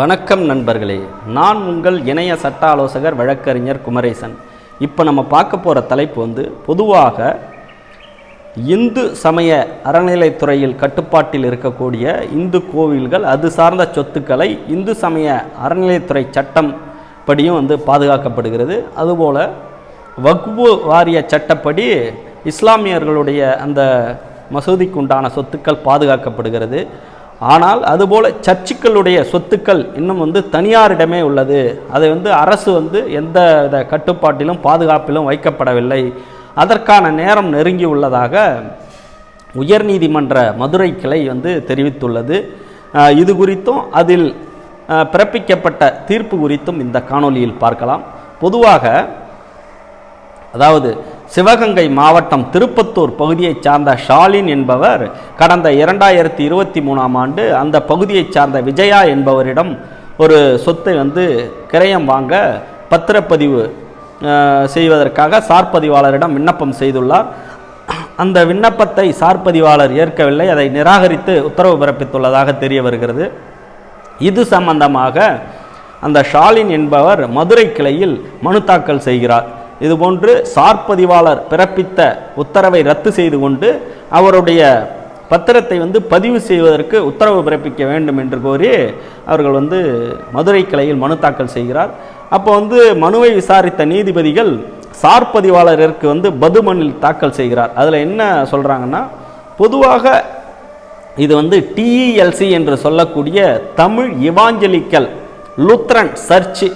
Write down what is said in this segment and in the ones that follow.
வணக்கம் நண்பர்களே. நான் உங்கள் இணைய சட்ட ஆலோசகர் வழக்கறிஞர் குமரேசன். இப்போ நம்ம பார்க்க போகிற தலைப்பு வந்து பொதுவாக இந்து சமய அறநிலைத்துறையில் கட்டுப்பாட்டில் இருக்கக்கூடிய இந்து கோவில்கள் அது சார்ந்த சொத்துக்களை இந்து சமய அறநிலைத்துறை சட்டம் படியும் வந்து பாதுகாக்கப்படுகிறது. அதுபோல் வக்பு வாரிய சட்டப்படி இஸ்லாமியர்களுடைய அந்த மசூதிக்கு உண்டான சொத்துக்கள் பாதுகாக்கப்படுகிறது. ஆனால் அதுபோல் சர்ச்சுக்களுடைய சொத்துக்கள் இன்னும் வந்து தனியாரிடமே உள்ளது. அதை வந்து அரசு வந்து எந்த வித கட்டுப்பாட்டிலும் பாதுகாப்பிலும் வைக்கப்படவில்லை. அதற்கான நேரம் நெருங்கி உள்ளதாக உயர்நீதிமன்ற மதுரை கிளை வந்து தெரிவித்துள்ளது. இது குறித்தும் அதில் பிறப்பிக்கப்பட்ட தீர்ப்பு குறித்தும் இந்த காணொளியில் பார்க்கலாம். பொதுவாக அதாவது சிவகங்கை மாவட்டம் திருப்பத்தூர் பகுதியைச் சார்ந்த ஷாலின் என்பவர் கடந்த இரண்டாயிரத்தி இருபத்தி மூணாம் ஆண்டு அந்த பகுதியைச் சார்ந்த விஜயா என்பவரிடம் ஒரு சொத்தை வந்து கிரயம் வாங்க பத்திரப்பதிவு செய்வதற்காக சார்பதிவாளரிடம் விண்ணப்பம் செய்துள்ளார். அந்த விண்ணப்பத்தை சார்பதிவாளர் ஏற்கவில்லை. அதை நிராகரித்து உத்தரவு பிறப்பித்துள்ளதாக தெரிய வருகிறது. இது சம்பந்தமாக அந்த ஷாலின் என்பவர் மதுரை கிளையில் மனு தாக்கல் செய்கிறார். இதுபோன்று சார்பதிவாளர் பிறப்பித்த உத்தரவை ரத்து செய்து கொண்டு அவருடைய பத்திரத்தை வந்து பதிவு செய்வதற்கு உத்தரவு பிறப்பிக்க வேண்டும் என்று கோரி அவர்கள் வந்து மதுரை கிளையில் மனு தாக்கல் செய்கிறார். அப்போ வந்து மனுவை விசாரித்த நீதிபதிகள் சார்பதிவாளருக்கு வந்து பதுமனில் தாக்கல் செய்கிறார். அதில் என்ன சொல்கிறாங்கன்னா பொதுவாக இது வந்து டிஇஎல்சி என்று சொல்லக்கூடிய தமிழ் இவாஞ்சலிக்கல் லுத்ரன் சர்ச்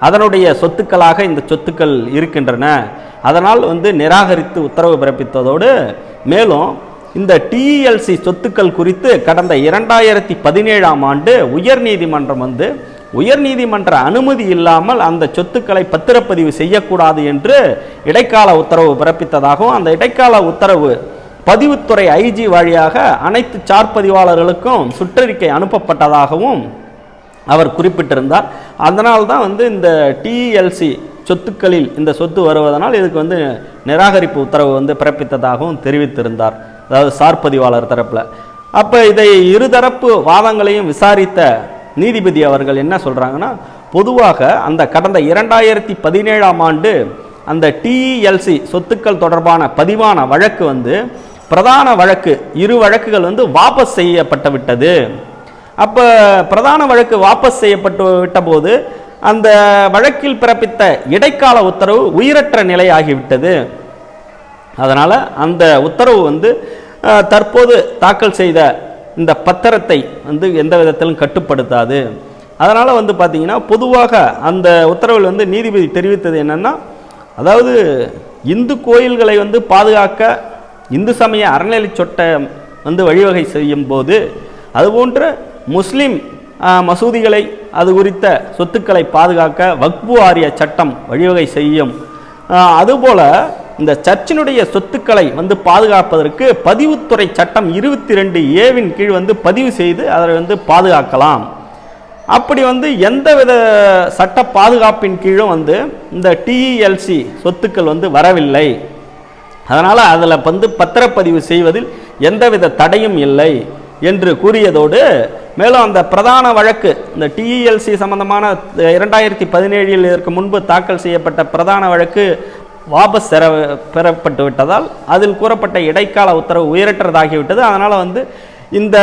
அதனுடைய சொத்துக்களாக இந்த சொத்துக்கள் இருக்கின்றன. அதனால் வந்து நிராகரித்து உத்தரவு பிறப்பித்ததோடு மேலும் இந்த டிஇஎல்சி சொத்துக்கள் குறித்து கடந்த இரண்டாயிரத்தி பதினேழாம் ஆண்டு உயர்நீதிமன்றம் வந்து உயர்நீதிமன்ற அனுமதி இல்லாமல் அந்த சொத்துக்களை பத்திரப்பதிவு செய்யக்கூடாது என்று இடைக்கால உத்தரவு பிறப்பித்ததாகவும் அந்த இடைக்கால உத்தரவு பதிவுத்துறை ஐஜி வழியாக அனைத்து சார்பதிவாளர்களுக்கும் சுற்றறிக்கை அனுப்பப்பட்டதாகவும் அவர் குறிப்பிட்டிருந்தார். அதனால் தான் வந்து இந்த டிஎல்சி சொத்துக்களில் இந்த சொத்து வருவதனால் இதுக்கு வந்து நிராகரிப்பு உத்தரவு வந்து பிறப்பித்ததாகவும் தெரிவித்திருந்தார். அதாவது சார்பதிவாளர் தரப்பில். அப்போ இதை இருதரப்பு வாதங்களையும் விசாரித்த நீதிபதி அவர்கள் என்ன சொல்கிறாங்கன்னா பொதுவாக அந்த கடந்த இரண்டாயிரத்தி பதினேழாம் ஆண்டு அந்த டிஇஎல்சி சொத்துக்கள் தொடர்பான பதிவான வழக்கு வந்து பிரதான வழக்கு இரு வழக்குகள் வந்து வாபஸ் செய்யப்பட்டு விட்டது. அப்போ பிரதான வழக்கு வாபஸ் செய்யப்பட்டு விட்டபோது அந்த வழக்கில் பிறப்பித்த இடைக்கால உத்தரவு உயிரற்ற நிலையாகிவிட்டது. அதனால் அந்த உத்தரவு வந்து தற்போது தாக்கல் செய்த இந்த பத்திரத்தை வந்து எந்த விதத்திலும் கட்டுப்படுத்தாது. அதனால் வந்து பார்த்திங்கன்னா பொதுவாக அந்த உத்தரவில் வந்து நீதிபதி தெரிவித்தது என்னென்னா அதாவது இந்து கோயில்களை வந்து பாதுகாக்க இந்து சமய அறநிலை சொட்டை வந்து வழிவகை செய்யும் போது அதுபோன்ற முஸ்லிம் மசூதிகளை அது குறித்த சொத்துக்களை பாதுகாக்க வக்பு ஆரிய சட்டம் வழிவகை செய்யும். அதுபோல் இந்த சர்ச்சினுடைய சொத்துக்களை வந்து பாதுகாப்பதற்கு பதிவுத்துறை சட்டம் இருபத்தி ரெண்டு ஏவின் கீழ் வந்து பதிவு செய்து அதை வந்து பாதுகாக்கலாம். அப்படி வந்து எந்தவித சட்ட பாதுகாப்பின் கீழும் வந்து இந்த டிஇஎல்சி சொத்துக்கள் வந்து வரவில்லை. அதனால் அதில் வந்து பத்திரப்பதிவு செய்வதில் எந்தவித தடையும் இல்லை. என்று கூறியதோடு மேலும் அந்த பிரதான வழக்கு இந்த டிஇஎல்சி சம்பந்தமான இரண்டாயிரத்தி பதினேழில் இதற்கு முன்பு தாக்கல் செய்யப்பட்ட பிரதான வழக்கு வாபஸ் பெற பெறப்பட்டு விட்டதால் அதில் கூறப்பட்ட இடைக்கால உத்தரவு உயரற்றதாகிவிட்டது. அதனால் வந்து இந்த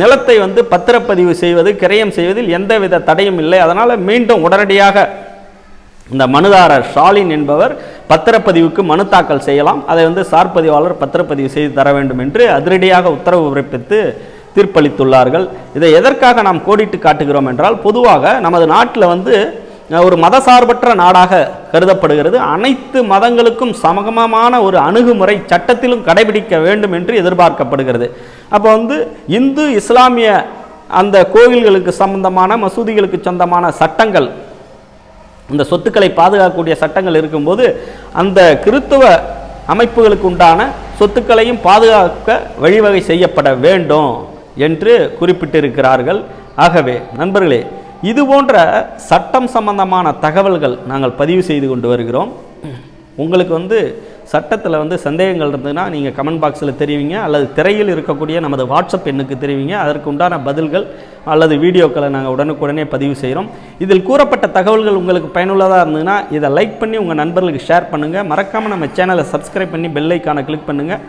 நிலத்தை வந்து பத்திரப்பதிவு செய்வது கிரயம் செய்வதில் எந்தவித தடையும் இல்லை. அதனால் மீண்டும் உடனடியாக இந்த மனுதாரர் ஷாலின் என்பவர் பத்திரப்பதிவுக்கு மனு தாக்கல் செய்யலாம். அதை வந்து சார்பதிவாளர் பத்திரப்பதிவு செய்து தர வேண்டும் என்று அதிரடியாக உத்தரவு பிறப்பித்து தீர்ப்பளித்துள்ளார்கள். இதை எதற்காக நாம் கோடிட்டு காட்டுகிறோம் என்றால் பொதுவாக நமது நாட்டில் வந்து ஒரு மதசார்பற்ற நாடாக கருதப்படுகிறது. அனைத்து மதங்களுக்கும் சமகமமான ஒரு அணுகுமுறை சட்டத்திலும் கடைபிடிக்க வேண்டும் என்று எதிர்பார்க்கப்படுகிறது. அப்போ வந்து இந்து இஸ்லாமிய அந்த கோவில்களுக்கு சம்பந்தமான மசூதிகளுக்கு சொந்தமான சட்டங்கள் இந்த சொத்துக்களை பாதுகாக்கக்கூடிய சட்டங்கள் இருக்கும்போது அந்த கிறித்துவ அமைப்புகளுக்கு உண்டான சொத்துக்களையும் பாதுகாக்க வழிவகை செய்யப்பட வேண்டும் என்று குறிப்பிட்டிருக்கிறார்கள். ஆகவே நண்பர்களே இது போன்ற சட்டம் சம்பந்தமான தகவல்கள் நாங்கள் பதிவு செய்து கொண்டு வருகிறோம். உங்களுக்கு வந்து சட்டத்தில் வந்து சந்தேகங்கள் இருந்ததுன்னா நீங்கள் கமெண்ட் பாக்ஸில் தெரிவிங்க அல்லது திரையில் இருக்கக்கூடிய நமது வாட்ஸ்அப் எண்ணுக்கு தெரிவிங்க. அதற்கு உண்டான பதில்கள் அல்லது வீடியோக்களை நாங்கள் உடனுக்குடனே பதிவு செய்கிறோம் இதில் கூறப்பட்ட தகவல்கள் உங்களுக்கு பயனுள்ளதாக இருந்ததுன்னா இதை லைக் பண்ணி உங்கள் நண்பர்களுக்கு ஷேர் பண்ணுங்கள் மறக்காமல் நம்ம சேனலை சப்ஸ்கிரைப் பண்ணி பெல் ஐக்கானை கிளிக் பண்ணுங்கள்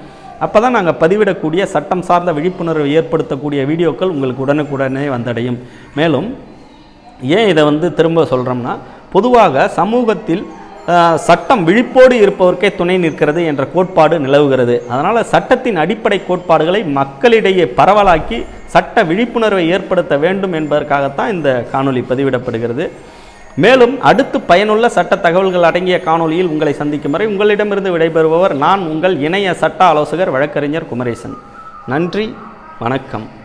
அப்போ தான் நாங்கள் பதிவிடக்கூடிய சட்டம் சார்ந்த விழிப்புணர்வை ஏற்படுத்தக்கூடிய வீடியோக்கள் உங்களுக்கு உடனுக்குடனே வந்தடையும். மேலும் ஏன் இதை வந்து திரும்ப சொல்கிறோம்னா பொதுவாக சமூகத்தில் சட்டம் விழிப்போடு இருப்பவர்க்கே துணை நிற்கிறது என்ற கோட்பாடு நிலவுகிறது. அதனால் சட்டத்தின் அடிப்படை கோட்பாடுகளை மக்களிடையே பரவலாக்கி சட்ட விழிப்புணர்வை ஏற்படுத்த வேண்டும் என்பதற்காகத்தான் இந்த காணொளி பதிவிடப்படுகிறது. மேலும் அடுத்து பயனுள்ள சட்ட தகவல்கள் அடங்கிய காணொளியில் உங்களை சந்திக்கும் வரை உங்களிடமிருந்து விடைபெறுபவர் நான் உங்கள் இணைய சட்ட ஆலோசகர் வழக்கறிஞர் குமரேசன். நன்றி வணக்கம்.